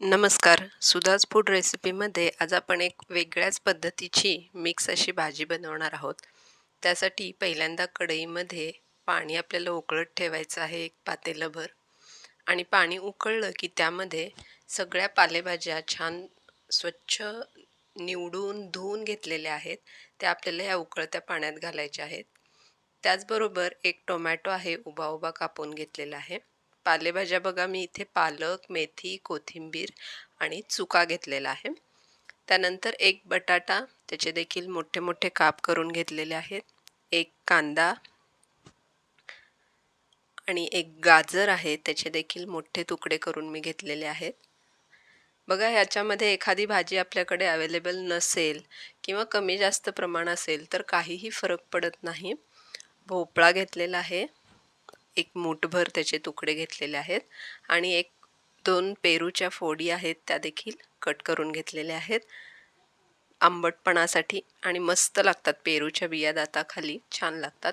नमस्कार. सुधाज फूड रेसिपीमध्ये आज आपण एक वेगळ्याच पद्धतीची मिक्स अशी भाजी बनवणार आहोत. त्यासाठी पहिल्यांदा कढईमध्ये पाणी आपल्याला उकळत ठेवायचं आहे एक पातेलंभर. आणि पाणी उकळलं की त्यामध्ये सगळ्या पालेभाज्या छान स्वच्छ निवडून धुवून घेतलेल्या आहेत. त्या आपल्याला ह्या उकळत्या पाण्यात घालायच्या आहेत. त्याचबरोबर एक टोमॅटो आहे उभा उभा कापून घेतलेला आहे. पालेभाज्या बघा मी इथे पालक मेथी कोथिंबीर आणि चुका घेतलेला आहे. त्यानंतर एक बटाटा त्याचे देखील मोठे मोठे काप करून घेतलेले आहेत. एक कांदा आणि एक गाजर आहे त्याचे देखील मोठे तुकडे करून मी घेतलेले आहेत. बघा ह्याच्यामध्ये एखादी भाजी आपल्याकडे अवेलेबल नसेल किंवा कमी जास्त प्रमाण असेल तर काहीही फरक पडत नाही. भोपळा घेतलेला आहे. एक मूठभर त्याचे तुकडे घेतलेले आहेत आणि एक दोन पेरूच्या फोडी आहेत त्या देखील कट करून घेतलेल्या आहेत. आंबटपणासाठी आणि मस्त लागतात पेरूच्या बिया दाताखाली छान लागतात.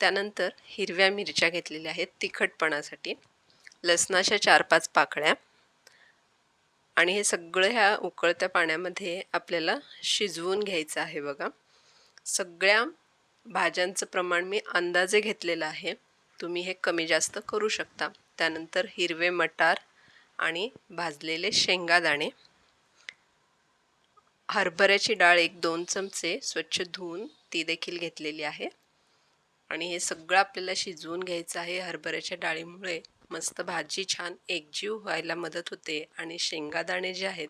त्यानंतर हिरव्या मिरच्या घेतलेल्या आहेत तिखटपणासाठी. लसणाच्या चार पाच पाकळ्या. आणि हे सगळं ह्या उकळत्या पाण्यामध्ये आपल्याला शिजवून घ्यायचं आहे बघा. सगळ्या भाज्यांचं प्रमाण मी अंदाजे घेतलेलं आहे. तुम्ही हे कमी जास्त करू शकता. त्यानंतर हिरवे मटार आणि भाजलेले शेंगादाणे. हरभऱ्याची डाळ एक दोन चमचे स्वच्छ धुवून ती देखील घेतलेली आहे. आणि हे सगळं आपल्याला शिजवून घ्यायचं आहे. हरभऱ्याच्या डाळीमुळे मस्त भाजी छान एकजीव व्हायला मदत होते. आणि शेंगादाणे जे आहेत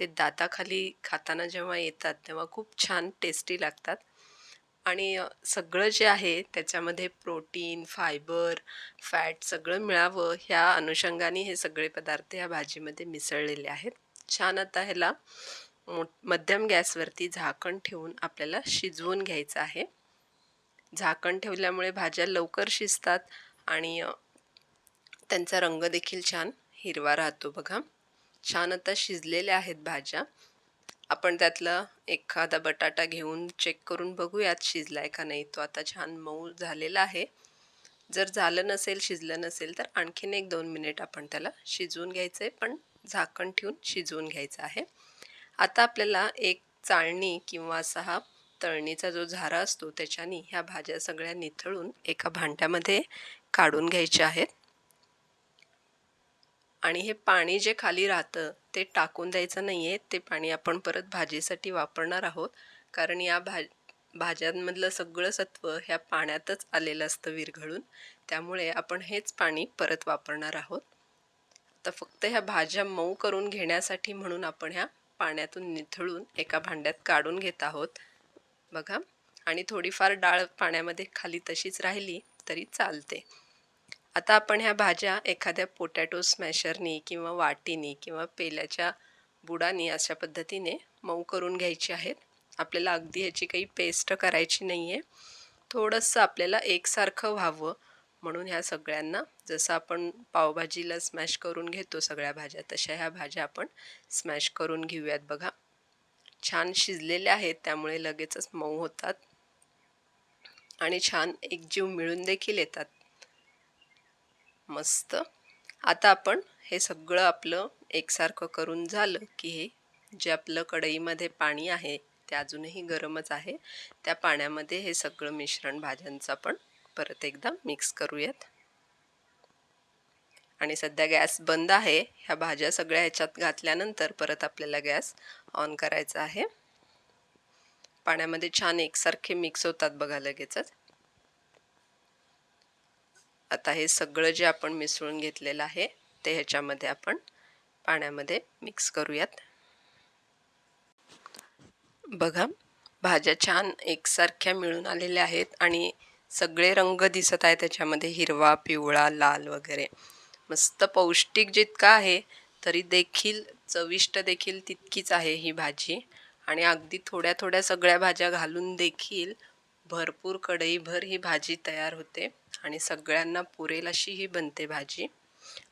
ते दाताखाली खाताना जेव्हा येतात तेव्हा खूप छान टेस्टी लागतात. आणि सगळं जे आहे त्याच्यामध्ये प्रोटीन फायबर फॅट सगळं मिळावं ह्या अनुषंगाने हे सगळे पदार्थ ह्या भाजीमध्ये मिसळलेले आहेत. छान आता ह्याला मध्यम गॅसवरती झाकण ठेवून आपल्याला शिजवून घ्यायचं आहे. झाकण ठेवल्यामुळे भाज्या लवकर शिजतात आणि त्यांचा रंग देखील छान हिरवा राहतो बघा. छान आता शिजलेल्या आहेत भाज्या. आपण त्यातलं एखादा बटाटा घेऊन चेक करून बघूयात शिजला आहे का नाही तो. आता छान मऊ झालेला आहे. जर झालं नसेल शिजलं नसेल तर आणखीन एक दोन मिनिट आपण त्याला शिजवून घ्यायचं आहे पण झाकण ठेवून शिजवून घ्यायचं आहे. आता आपल्याला एक चाळणी किंवा असा हा तळणीचा जो झारा असतो त्याच्याने ह्या भाज्या सगळ्या निथळून एका भांड्यामध्ये काढून घ्यायच्या आहेत. आणि हे पाणी जे खाली राहतं ते टाकून द्यायचं नाही आहे ते पाणी आपण परत भाजीसाठी वापरणार आहोत. कारण या भा भाज्यांमधलं सगळं सत्व ह्या पाण्यातच आलेलं असतं विरघळून. त्यामुळे आपण हेच पाणी परत वापरणार आहोत. आता फक्त ह्या भाज्या मऊ करून घेण्यासाठी म्हणून आपण ह्या पाण्यातून निथळून एका भांड्यात काढून घेत आहोत. बघा. आणि थोडीफार डाळ पाण्यामध्ये खाली तशीच राहिली तरी चालते. आता आपण ह्या भाज्या एखाद्या पोटॅटो स्मॅशरनी किंवा वाटीनी किंवा पेल्याच्या बुडानी अशा पद्धतीने मऊ करून घ्यायची आहेत. आपल्याला अगदी ह्याची काही पेस्ट करायची नाही आहे थोडंसं आपल्याला एकसारखं व्हावं म्हणून ह्या सगळ्यांना जसं आपण पावभाजीला स्मॅश करून घेतो सगळ्या भाज्या तशा ह्या भाज्या आपण स्मॅश करून घेऊयात बघा. छान शिजलेल्या आहेत त्यामुळे लगेचच मऊ होतात. आणि छान एकजीव मिळून देखील येतात. मस्त. आता आपण हे सगळं आपलं एकसारखं करून झालं की हे जे आपलं कढईमध्ये पाणी आहे ते अजूनही गरमच आहे. त्या पाण्यामध्ये हे सगळं मिश्रण भाज्यांचं आपण परत एकदा मिक्स करूयात. आणि सध्या गॅस बंद आहे. ह्या भाज्या सगळ्या ह्याच्यात घातल्यानंतर परत आपल्याला गॅस ऑन करायचा आहे. पाण्यामध्ये छान एकसारखे मिक्स होतात बघा लगेचच. आता हे सगळं जे आपण मिसळून घेतलेलं आहे ते ह्याच्यामध्ये आपण पाण्यामध्ये मिक्स करूयात. बघा भाज्या छान एकसारख्या मिळून आलेल्या आहेत आणि सगळे रंग दिसत आहे त्याच्यामध्ये हिरवा पिवळा लाल वगैरे. मस्त पौष्टिक जितका आहे तरी देखील चविष्ट देखील तितकीच आहे ही भाजी. आणि अगदी थोड्या थोड्या सगळ्या भाज्या घालून देखील भरपूर कढईभर ही भाजी तयार होते. आणि सगळ्यांना पुरेल अशी ही बनते भाजी.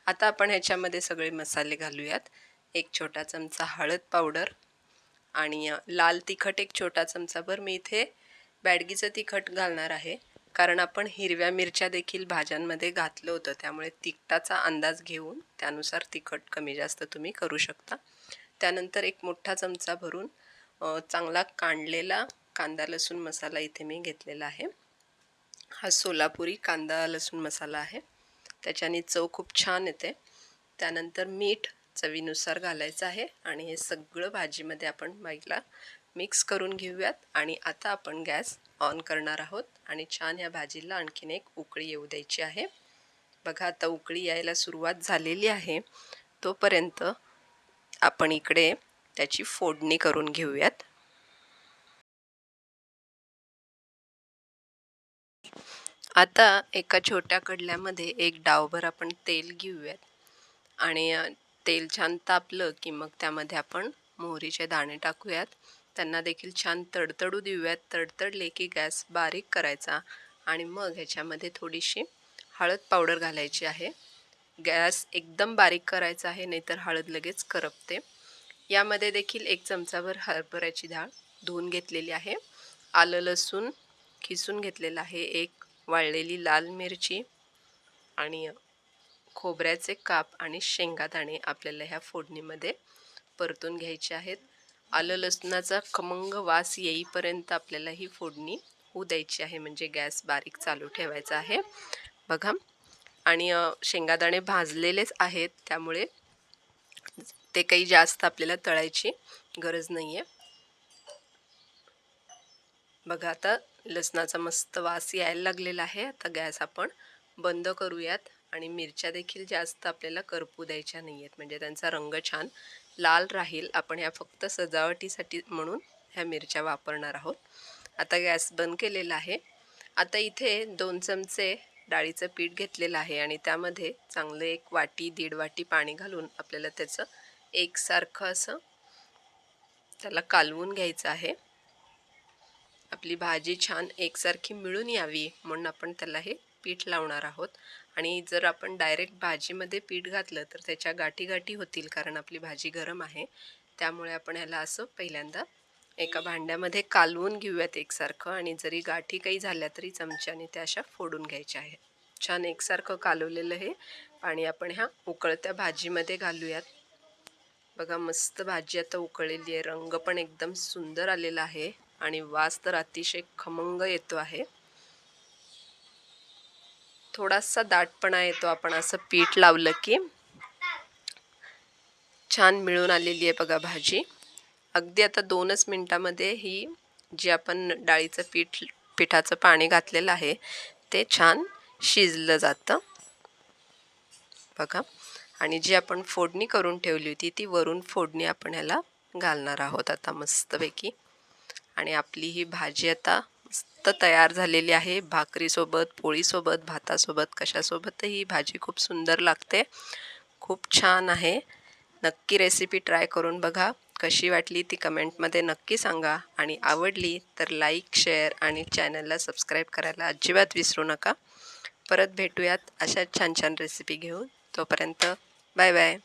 आता आपण ह्याच्यामध्ये सगळे मसाले घालूयात. एक छोटा चमचा हळद पावडर आणि लाल तिखट एक छोटा चमचाभर मी इथे बॅडगीचं तिखट घालणार आहे. कारण आपण हिरव्या मिरच्या देखील भाज्यांमध्ये घातलं होतं. त्यामुळे तिखटाचा अंदाज घेऊन त्यानुसार तिखट कमी जास्त तुम्ही करू शकता. त्यानंतर एक मोठा चमचा भरून चांगला कांडलेला कांदा लसूण मसाला इथे मी घेतलेला आहे. हा सोलापुरी कांदा लसूण मसाला आहे. त्याच्याने चव खूप छान येते. त्यानंतर मीठ चवीनुसार घालायचं आहे आणि हे सगळं भाजीमध्ये आपण बाईला मिक्स करून घेऊयात आणि आता आपण गॅस ऑन करणार आहोत आणि छान ह्या भाजीला आणखीन एक उकळी येऊ द्यायची आहे. बघा आता उकळी यायला सुरुवात झालेली आहे. तोपर्यंत आपण इकडे त्याची फोडणी करून घेऊयात. आता एका छोट्या कडल्यामध्ये एक डावभर आपण तेल घेऊयात. आणि तेल छान तापलं की मग त्यामध्ये आपण मोहरीचे दाणे टाकूयात. त्यांना देखील छान तडतडू देऊयात. तडतडले की गॅस बारीक करायचा आणि मग ह्याच्यामध्ये थोडीशी हळद पावडर घालायची आहे. गॅस एकदम बारीक करायचा आहे नाहीतर हळद लगेच करपते. यामध्ये देखील एक चमचाभर हरभऱ्याची डाळ धुवून घेतलेली आहे. आलं लसूण खिसून घेतलेलं आहे एक वाळलेली लाल मिरची आणि खोबऱ्याचे काप आणि शेंगादाणे आपल्याला ह्या फोडणीमध्ये परतून घ्यायचे आहेत. आलं लसणाचा खमंग वास येईपर्यंत आपल्याला ही फोडणी होऊ द्यायची आहे म्हणजे गॅस बारीक चालू ठेवायचा आहे. बघा. आणि शेंगादाणे भाजलेलेच आहेत त्यामुळे ते काही जास्त आपल्याला तळायची गरज नाही आहे बघा आता लसणाचा मस्त वास यायला लागलेला आहे. आता गॅस आपण बंद करूयात. आणि मिरच्या देखील जास्त आपल्याला करपू द्यायच्या नाही आहेत म्हणजे त्यांचा रंग छान लाल राहील. आपण ह्या फक्त सजावटीसाठी म्हणून ह्या मिरच्या वापरणार आहोत. आता गॅस बंद केलेला आहे. आता इथे दोन चमचे डाळीचं पीठ घेतलेलं आहे. आणि त्यामध्ये चांगलं एक वाटी दीड वाटी पाणी घालून आपल्याला त्याचं एकसारखं असं त्याला कालवून घ्यायचं आहे. आपली भाजी छान एकसारखी मिळून यावी म्हणून आपण त्याला हे पीठ लावणार आहोत. आणि जर आपण डायरेक्ट भाजीमध्ये पीठ घातलं तर त्याच्या गाठी गाठी होतील कारण आपली भाजी गरम आहे. त्यामुळे आपण ह्याला असं पहिल्यांदा एका भांड्यामध्ये कालवून घेऊयात एकसारखं आणि जरी गाठी काही झाल्या तरी चमच्याने त्या अशा फोडून घ्यायच्या आहेत. छान एकसारखं कालवलेलं हे पाणी आपण ह्या उकळत्या भाजीमध्ये घालूयात. बघा मस्त भाजी आता उकळलेली आहे. रंग पण एकदम सुंदर आलेला आहे. आणि वास तर अतिशय खमंग येतो आहे. थोडासा दाटपणा येतो आपण असं पीठ लावलं की. छान मिळून आलेली आहे बघा भाजी. अगदी आता दोनच मिनटामध्ये ही जी आपण डाळीचं पीठ पिठाचं पाणी घातलेलं आहे ते छान शिजलं जातं. बघा. आणि जी आपण फोडणी करून ठेवली होती ती वरून फोडणी आपण ह्याला घालणार आहोत. आता मस्तपैकी आणि आपली ही भाजी आता मस्त तयार झालेली आहे. भाकरीसोबत पोळीसोबत भातासोबत कशासोबतही ही भाजी खूप सुंदर लागते. खूप छान आहे. नक्की रेसिपी ट्राय करून बघा. कशी वाटली ती कमेंटमध्ये नक्की सांगा. आणि आवडली तर लाईक शेअर आणि चॅनलला सबस्क्राईब करायला अजिबात विसरू नका. परत भेटूयात अशा छान छान रेसिपी घेऊन. तोपर्यंत बाय बाय